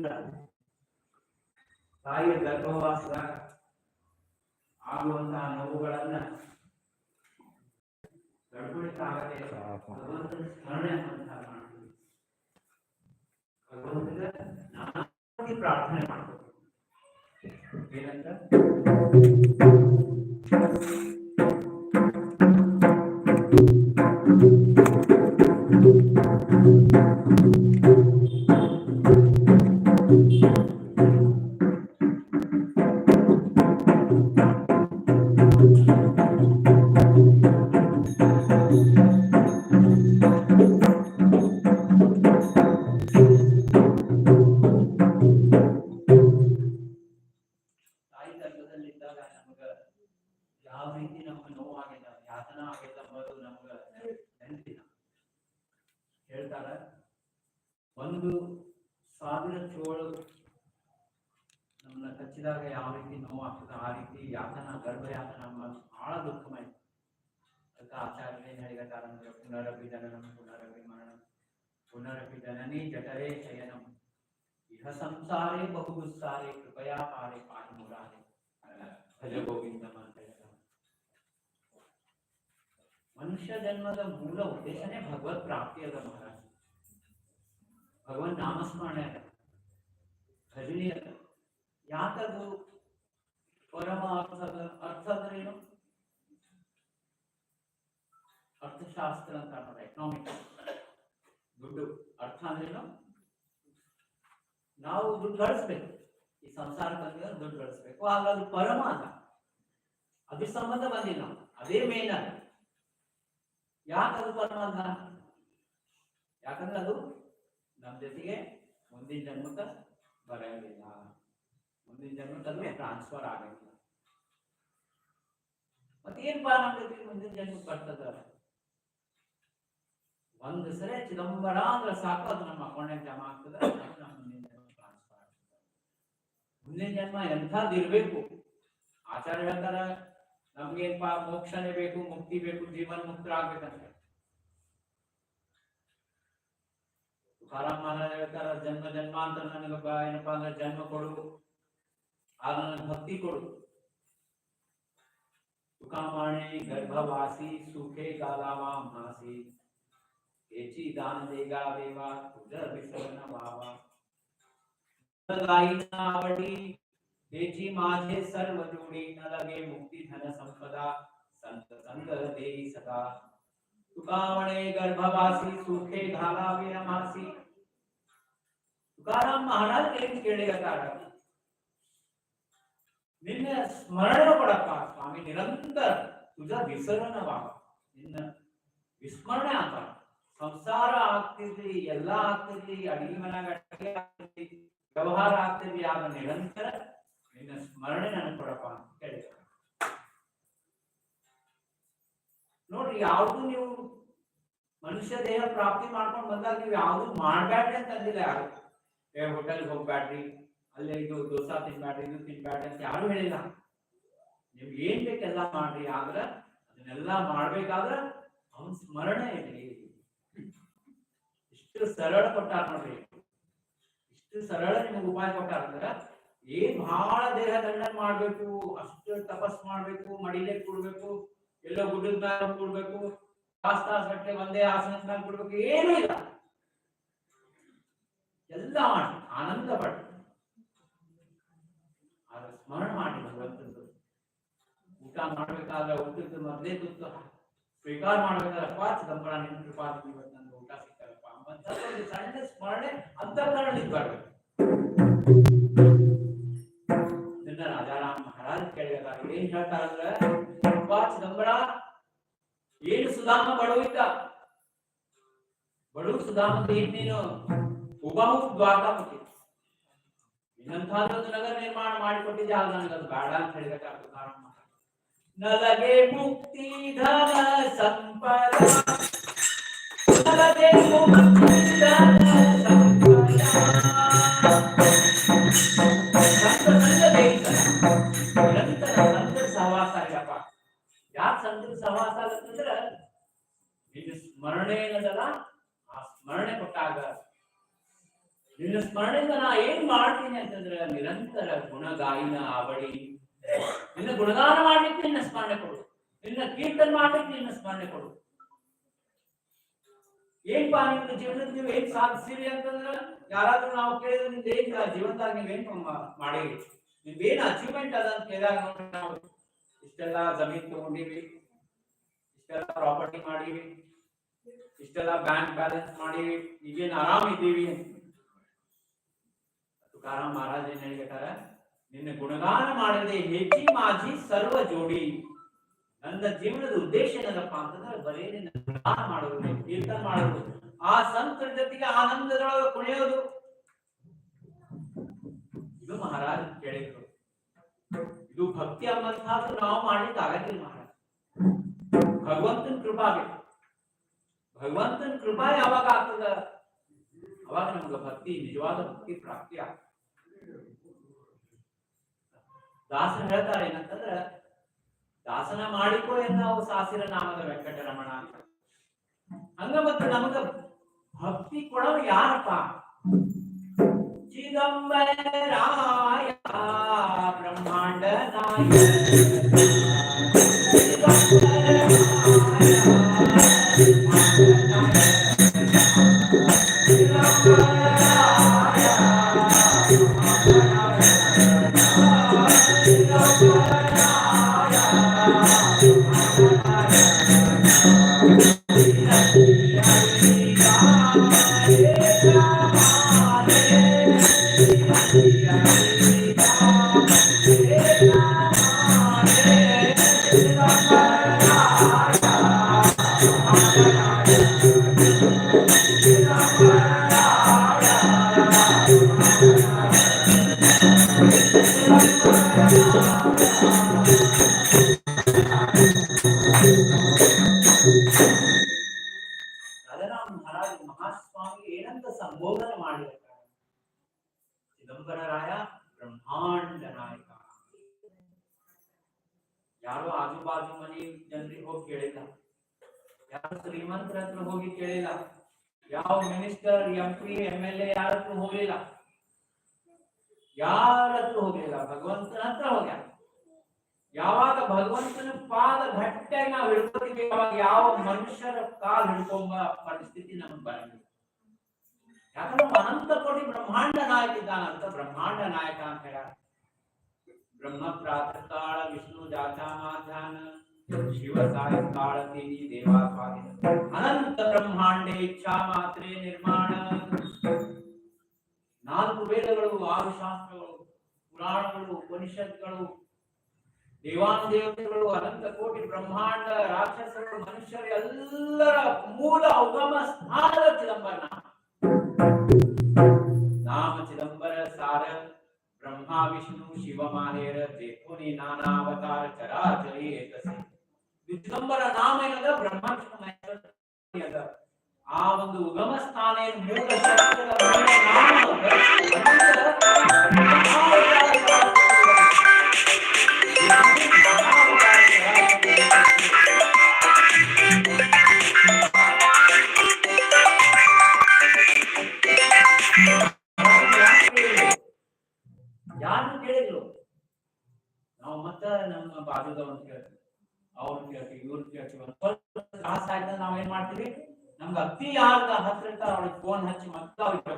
ತಿಂಗಳ ತಾಯಿಯ ಗರ್ಭವಾಸದಾಗ ಆಗುವಂತಹ ನೋವುಗಳನ್ನ ಗಡ್ಬಡಿಕಾಗದೆ ಭಗವಂತನ ಸ್ಮರಣೆ ಅಂತ ಮಾಡ್ತೀವಿ ಭಗವಂತನ ನಾನಾಗಿ ಪ್ರಾರ್ಥನೆ ಮಾಡ್ಬೇಕು ಏನಂತ ಹೇಳ್ತಾರ ಒಂದು ಸಾವಿರ ಚೋಳು ಕಚ್ಚಿದಾಗ ಯಾವ ರೀತಿ ನೋವಾಗ್ತದೆ ಆ ರೀತಿ ಯಾತನ ಗರ್ಭ ಯಾತನ ಅನ್ನೋದು ಬಹಳ ದುಃಖಮಯ ಅದಕ್ಕೆ ಆಚಾರ್ಯ ಏನ್ ಹೇಳಿದಾರ ಅಂದ್ರೆ ಪುನರಪಿ ಜನನಂ ಪುನರಪಿ ಮರಣಂ ಪುನರಪಿ ಜನನಿ ಜಠರೇ ಶಯನಂ ಇಹ ಸಂಸಾರೇ ಬಹು ದುಸ್ಸಾರೆ ಕೃಪಯಾ ಪಾರೆ ಪಾರಿ ಮುರಾರೆ ಭಜ ಗೋವಿಂದಂ ಅಂತ ಹೇಳ್ತಾರೆ. ಮನುಷ್ಯ ಜನ್ಮದ ಮೂಲ ಉದ್ದೇಶನೇ ಭಗವತ್ ಪ್ರಾಪ್ತಿ ಅದ ಮಹಾರಾಜ್ ಭಗವನ್ ನಾಮಸ್ಮರಣೆ ಅದ ಭಜನೆ ಅದ ಯಾಕದು ಪರಮ ಅರ್ಥದ ಅರ್ಥ ಅಂದ್ರೆ ಏನು ಅರ್ಥಶಾಸ್ತ್ರ ಅಂತ ಅನ್ನೋದು ಎಕನಾಮಿಕ್ಸ್ ದುಡ್ಡು ಅರ್ಥ ಅಂದ್ರೆ ಏನು ನಾವು ದುಡ್ಡು ಗಳಿಸ್ಬೇಕು. ಈ ಸಂಸಾರ ದುಡ್ಡು ಗಳಿಸ್ಬೇಕು. ಆಗ ಅದು ಪರಮ ಅಂತ ಅದ್ರ ಸಂಬಂಧ ಬಂದಿಲ್ಲ. ಅದೇ ಮೇನ್ ಅಲ್ಲ ಯಾಕದು ಪರಮ ಅಂತ ಯಾಕಂದ್ರೆ ಅದು ನಮ್ಮ ಜೊತೆಗೆ ಮುಂದಿನ ಜನ್ಮಕ್ಕ ಬರಂಗಿಲ್ಲ ಮುಂದಿನ ಅದು ಟ್ರಾನ್ಸ್ಫರ್ ಆಗಂಗಿಲ್ಲ ಮತ್ತೇನ್ಪಾ ನಮ್ಮ ಜೊತೆಗೆ ಮುಂದಿನ ಜನ್ಮಕ್ಕೆ ಬರ್ತದ. ಒಂದ್ ಸರಿ ಚಿದಂಬರ ಅಂದ್ರೆ ಸಾಕು, ಅದು ನಮ್ಮ ಅಕೌಂಟ್ ಜಮಾ ಆಗ್ತದೆ ಮುಂದಿನ ಜನ್ಮ ಟ್ರಾನ್ಸ್ಫರ್ ಆಗ್ತದೆ. ಮುಂದಿನ ಜನ್ಮ ಎಂಥದ್ದು ಇರ್ಬೇಕು. ಆಚಾರ್ಯ ಹೇಳ್ತಾರ, ನಮ್ಗೇನ್ಪಾ ಮೋಕ್ಷನೇ ಬೇಕು, ಮುಕ್ತಿ ಬೇಕು, ಜೀವನ್ ಮುಕ್ತರಾಗ್ಬೇಕಂತ ತುಕಾರಾಮ್ ಮಹಾರಾಜ್ ಹೇಳ್ತಾರ, ಜನ್ಮ ಜನ್ಮಾಂತರ ನನಗ ಬ- ಏನಪ್ಪಾ ಅಂದ್ರೆ ಜನ್ಮ ಕೊಡು. भक्ति कुड़ तुकामाणे गर्भवासी सुखे कालावाम नासी एची दान देगा वेवा तुझर विसरन वावा लगाई आवडी, बेची माझे सर्व जोड़ी, न लगे मुक्ति धन संपदा, संत संग देई सदा। तुकामणे गर्भवासी सुखे घाला विरमासी तुकाराम महाराज के खेड़े का ನಿನ್ನ ಸ್ಮರಣ ಕೊಡಪ್ಪ ಸ್ವಾಮಿ ನಿರಂತರ ತುಜ ವಿಸರಣವಾಗ ನಿನ್ನ ವಿಸ್ಮರಣೆ ಅಂತ ಸಂಸಾರ ಆಗ್ತಿರ್ಲಿ, ಎಲ್ಲಾ ಆಗ್ತಿರ್ಲಿ, ಅಡಿಗೆ ಮನ್ಯಾಗ ಅಡಿಗೆ ಆಗ್ತಿರ್ಲಿ, ವ್ಯವಹಾರ ಆಗ್ತಿರ್ಲಿ, ಆಗ ನಿರಂತರ ನಿನ್ನ ಸ್ಮರಣೆ ನನಗೆ ಕೊಡಪ್ಪ ಅಂತ ಕೇಳಿದ ನೋಡ್ರಿ, ಯಾವ್ದು ನೀವು ಮನುಷ್ಯ ದೇಹ ಪ್ರಾಪ್ತಿ ಮಾಡ್ಕೊಂಡು ಬಂದಾಗ ನೀವು ಯಾವ್ದು ಮಾಡ್ಬೇಡ್ರಿ ಅಂತ ಅಂದಿಲ್ಲ ಯಾರು? ಹೋಟೆಲ್ಗೆ ಹೋಗ್ಬ್ಯಾಡ್ರಿ ಅಲ್ಲೇ ಇದು ದೋಸಾ ತಿನ್ಬೇಡ್ರಿ ಇದು ತಿನ್ಬೇಡ ಅಂತ ಯಾರು ಹೇಳಿಲ್ಲ. ನಿಮ್ಗೆ ಏನ್ ಬೇಕೆಲ್ಲ ಮಾಡ್ರಿ, ಆದ್ರೆ ಅದನ್ನೆಲ್ಲ ಮಾಡ್ಬೇಕಾದ್ರ ಅವನ್ ಸ್ಮರಣೆ ಇರಲಿ ಇಷ್ಟು ಸರಳ ಕೊಟ್ಟಾರ ನೋಡ್ರಿ. ಇಷ್ಟು ಸರಳ ನಿಮ್ಗೆ ಉಪಾಯ ಕೊಟ್ಟಾರ ಅಂದ್ರ ಏನ್ ಬಹಳ ದೇಹ ದಂಡ ಮಾಡ್ಬೇಕು, ಅಷ್ಟು ತಪಸ್ ಮಾಡ್ಬೇಕು, ಮಡಿಲೆ ಕೂಡ್ಬೇಕು, ಎಲ್ಲೋ ಗುಡ್ಡದ ಮ್ಯಾಲ ಕೂಡ್ಬೇಕು, ತಾಸ್ ತಾಸ್ ಒಂದೇ ಆಸನದ ಮ್ಯಾಲ ಕೂಡ್ಬೇಕು, ಏನೂ ಇಲ್ಲ. ಎಲ್ಲ ಮಾಡಿ ಆನಂದ ಪಟ್ಟು ಸ್ಮರಣ ಮಾಡಿ ಭಗವಂತದ್ದು ಊಟ ಮಾಡ್ಬೇಕಾದ್ರೆ ಊಟದ ಮೊದಲೇ ತುತ್ತು ಸ್ವೀಕಾರ ಮಾಡ್ಬೇಕಾದ್ರಪ್ಪ ಚಿದಂಬರ ಕೃಪಾದಿ ಇವತ್ತು ನನ್ಗೆ ಊಟ ಸಿಕ್ಕಲ್ಲಪ್ಪ ಒಂದು ಸಣ್ಣ ಸ್ಮರಣೆ ಅಂತಃಕರಣದಿಂದ ಬರ್ಬೇಕು. ಇದನ್ನ ರಾಜಾರಾಮ್ ಮಹಾರಾಜ್ ಕೇಳಿದಾರೆ ಏನ್ ಹೇಳ್ತಾರಂದ್ರೆ ಅಪ್ಪ ಚಿದಂಬರ, ಏನು ಸುಧಾಮ ಬಡವಿದ್ದ ಬಡವ ಸುಧಾಮ ಏನ್ ನೀನು? ಉಬಾಹು ದ್ವಾರಕಾಪತಿ ಇನ್ನಂಥದ್ದೊಂದು ನಗರ ನಿರ್ಮಾಣ ಮಾಡಿಕೊಟ್ಟಿದ್ದೆ ಆಗ ನನಗದು ಬೇಡ ಅಂತ ಹೇಳಿದಕ್ಕೆ ತುಕಾರಾಮ್ ಮಹಾರಾಜ್ ನಲಗೆ ಮುಕ್ತಿ ಧನ ಸಂಪದ ನಲಗೆ ಮುಕ್ತಿ ಧನ ಸಂಪದ ಸಂತ ಸಂಘ ಬೇಯಿಸ ನಿರಂತರ ಸಂತರ ಸಹವಾಸ ಆಗಪ್ಪ ಯಾಕೆ ಸಂತರ ಸಹವಾಸ ಆಗತ್ತಂದ್ರ ನಿನ್ನ ಸ್ಮರಣೆ ಏನದಲ್ಲ ಆ ಸ್ಮರಣೆ ಕೊಟ್ಟಾಗ ನಿನ್ನ ಸ್ಮರಣೆಯಿಂದ ನಾ ಏನ್ ಮಾಡ್ತೀನಿ ಅಂತಂದ್ರೆ ನಿರಂತರ ಗುಣಗಾಯಿನ ಅವಳಿ ನಿನ್ನ ಗುಣಗಾನ ಮಾಡ್ಲಿಕ್ಕೆ ನಿನ್ನ ಸ್ಮರಣೆ ಕೊಡು. ನಿನ್ನ ಕೀರ್ತನ ಮಾಡ್ಲಿಕ್ಕೆ ನಿನ್ನ ಸ್ಮರಣೆ ಕೊಡು. ಏನ್ಪಾ ನಿಮ್ಮ ಜೀವನದ ನೀವು ಏನ್ ಸಾಧಿಸಿರಿ ಅಂತಂದ್ರ ಯಾರಾದ್ರೂ ನಾವು ಕೇಳಿದ್ರೆ ನಿಮ್ದು ಏನ್ ಜೀವನದಾಗ ನೀವೇನ್ ಮಾಡಿರಿ? ನಿಮ್ದೇನ್ ಅಚೀವ್ಮೆಂಟ್ ಅದ ಅಂತ ಕೇಳಿದಾಗ ನಾವು ಇಷ್ಟೆಲ್ಲ ಜಮೀನ್ ತಗೊಂಡಿವಿ. ಇಷ್ಟೆಲ್ಲ ಪ್ರಾಪರ್ಟಿ ಮಾಡಿವಿ. ಇಷ್ಟೆಲ್ಲ ಬ್ಯಾಂಕ್ ಬ್ಯಾಲೆನ್ಸ್ ಮಾಡಿವಿ. ಈಗೇನ್ ಆರಾಮ್ ಇದ್ದೀವಿ ತುಕಾರಾಮ್ ಮಹಾರಾಜ್ ಏನ್ ಹೇಳ್ಬೇಕಾರ? ನಿನ್ನ ಗುಣಗಾನ ಮಾಡದೆ ಹೆಚ್ಚಿ ಮಾಜಿ ಸರ್ವ ಜೋಡಿ. ನನ್ನ ಜೀವನದ ಉದ್ದೇಶ ಏನಪ್ಪ ಅಂತಂದ್ರೆ ಬರೀ ನಿನ್ನ ಗುಣಗಾನ ಮಾಡೋದು ಕೀರ್ತನ ಮಾಡೋದು, ಆ ಸಂತರ ಜೊತೆಗೆ ಆನಂದದೊಳಗೆ ಕುಣಿಯೋದು. ಇದು ಮಹಾರಾಜ್ ಕೇಳಿದ್ರು. ಇದು ಭಕ್ತಿ ಅನ್ನೋದು ನಾವು ಮಾಡ್ಲಿಕ್ಕೆ ಆಗಂಗಿಲ್ಲ ಮಹಾರಾಜ್. ಭಗವಂತನ ಕೃಪಾ ಬೇಕು. ಭಗವಂತನ ಕೃಪಾ ಯಾವಾಗ ಆಗ್ತದ? ಅವಾಗ ನಮ್ಗೆ ಭಕ್ತಿ, ನಿಜವಾದ ಭಕ್ತಿ, ಪ್ರಾಪ್ತಿ ಆಗ್ತದೆ. ದಾಸರು ಹೇಳ್ತಾರೆ ಏನಂತಂದ್ರ, ದಾಸನ ಮಾಡಿಕೋ ಎನ್ನವು ಸಾಸಿರ ನಾಮದ ವೆಂಕಟರಮಣ ಅಂತ. ಹಂಗ ಮತ್ತೆ ನಮಗ ಭಕ್ತಿ ಕೊಡೋರು ಯಾರಪ್ಪ? ಚಿದಂಬರಾಯ ಬ್ರಹ್ಮಾಂಡ ನಾಯ ಅದರಾಮ್ ಮಹಾರಾಜ ಮಹಾಸ್ವಾಮಿ ಏನಂತ ಸಂಬೋಧನೆ ಮಾಡಿದ ಚಿದಂಬರರಾಯ ಬ್ರಹ್ಮಾಂಡ ನಾಯಕ. ಯಾರೋ ಆಜು ಬಾಜು ಮನೆ ಹೋಗಿ ಕೇಳಿಲ್ಲ. ಯಾರು ಶ್ರೀಮಂತರ ಹೋಗಿ ಕೇಳಿಲ್ಲ. ಯಾವ ಮಿನಿಸ್ಟರ್, ಎಂ ಪಿ, ಎಂ ಹೋಗ್ಲಿಲ್ಲ. ಯಾರ ಹತ್ರ ಹೋಗ್ಲಿಲ್ಲ. ಭಗವಂತನ ಹತ್ರ ಹೋಗ್ಯಾರ ಯಾವಾಗ ಭಗವಂತನ ಪಾದ ಗಟ್ಟಿಯಾಗಿ ನಾವು ಹಿಡ್ಕೋತೀವಿ ಅವಾಗ ಯಾವ ಮನುಷ್ಯರ ಕಾಲ್ ಹಿಡ್ಕೊಂಬ ಪರಿಸ್ಥಿತಿ ನಮ್ಗೆ ಬರಂಗಿಲ್ಲ ಯಾಕಂದ್ರೆ ಅವ ಅನಂತ ಕೋಟಿ ಬ್ರಹ್ಮಾಂಡ ನಾಯಕ ಇದ್ದಾನಂತ ಬ್ರಹ್ಮಾಂಡ ನಾಯಕ ಅಂತ ಹೇಳ. ಬ್ರಹ್ಮ ಪ್ರಾತಃ ಕಾಳ ವಿಷ್ಣು ಜಾತಾ ಮಾಧ್ಯಾನ ಶಿವ ಸಾಯಂಕಾಳ ತೇನಿ ದೇವಾ ಸ್ವಾಧೀನ ಅನಂತ ಬ್ರಹ್ಮಾಂಡೇ, ಇಚ್ಛಾ ಮಾತ್ರೆ ನಿರ್ಮಾಣ. ನಾಲ್ಕು ವೇದಗಳು, ಆರು ಶಾಸ್ತ್ರಗಳು, ಪುರಾಣಗಳು, ಉಪನಿಷತ್ಗಳು ದೇವಾನುದೇವತೆಗಳು ಅನಂತ ಕೋಟಿ ಬ್ರಹ್ಮಾಂಡ ರಾಕ್ಷಸರು, ಮನುಷ್ಯರು, ಎಲ್ಲರ ಮೂಲ ಉಗಮ ಸ್ಥಾನದ ಚಿದಂಬರ ನಾಮ. ಚಿದಂಬರ, ಸಾರ, ಬ್ರಹ್ಮ, ವಿಷ್ಣು, ಶಿವ ಮಾಹೇರ ಜೇಕೋನಿ ನಾನಾ ಅವತಾರ ಚರಾಚರಿ ಚಿದಂಬರ ನಾಮ ಏನದ? ಬ್ರಹ್ಮ ವಿಷ್ಣು ಮಹೇಶ್ವರ ಅದ ಆ ಒಂದು ಉಗಮ ಸ್ಥಾನ ನಮ್ಗೆ ಅತಿ ಯಾರ್ದ ಹತ್ರ ಇರ್ತಾರ ಅವ್ರಿಗೆ ಫೋನ್ ಹಚ್ಚಿ ಮತ್ತೆ ಅವ್ರಿಗೆ